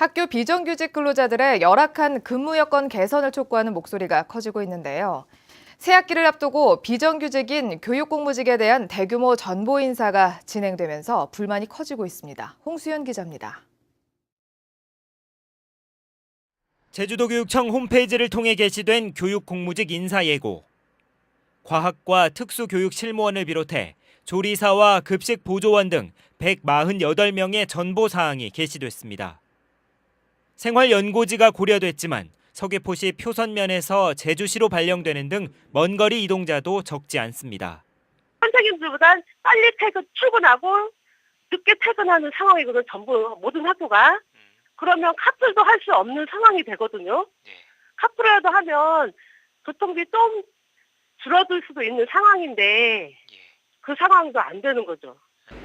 학교 비정규직 근로자들의 열악한 근무 여건 개선을 촉구하는 목소리가 커지고 있는데요. 새 학기를 앞두고 비정규직인 교육공무직에 대한 대규모 전보 인사가 진행되면서 불만이 커지고 있습니다. 홍수연 기자입니다. 제주도교육청 홈페이지를 통해 게시된 교육공무직 인사 예고. 과학과 특수교육 실무원을 비롯해 조리사와 급식 보조원 등 148명의 전보 사항이 게시됐습니다. 생활연고지가 고려됐지만 서귀포시 표선면에서 제주시로 발령되는 등 먼 거리 이동자도 적지 않습니다. 선생님들보단 빨리 퇴근 출근하고 늦게 퇴근하는 상황이거든 전부 모든 학교가 그러면 카풀도 할 수 없는 상황이 되거든요. 카풀이라도 하면 교통비 좀 줄어들 수도 있는 상황인데 그 상황도 안 되는 거죠.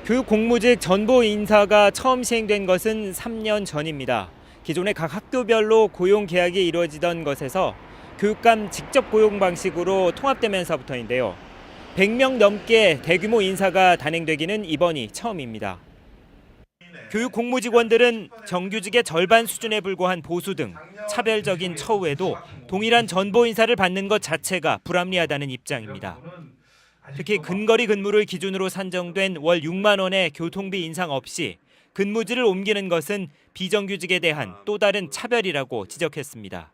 교육공무직 전보 인사가 처음 시행된 것은 3년 전입니다. 기존의 각 학교별로 고용 계약이 이루어지던 것에서 교육감 직접 고용 방식으로 통합되면서부터인데요. 100명 넘게 대규모 인사가 단행되기는 이번이 처음입니다. 교육 공무직원들은 정규직의 절반 수준에 불과한 보수 등 차별적인 처우에도 동일한 전보 인사를 받는 것 자체가 불합리하다는 입장입니다. 특히 근거리 근무를 기준으로 산정된 월 6만 원의 교통비 인상 없이 근무지를 옮기는 것은 비정규직에 대한 또 다른 차별이라고 지적했습니다.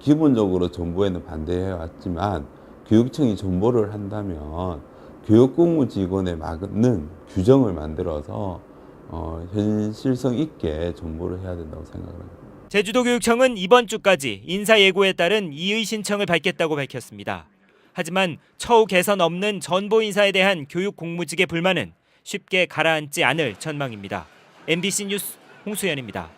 기본적으로 정부에는 반대해 왔지만 교육청이 정보를 한다면 교육공무 직원에 맞는 규정을 만들어서 어, 현실성 있게 정보를 해야 된다고 생각합니다. 제주도 교육청은 이번 주까지 인사 예고에 따른 이의 신청을 받겠다고 밝혔습니다. 하지만 처우 개선 없는 전보 인사에 대한 교육 공무직의 불만은 쉽게 가라앉지 않을 전망입니다. MBC 뉴스 홍수연입니다.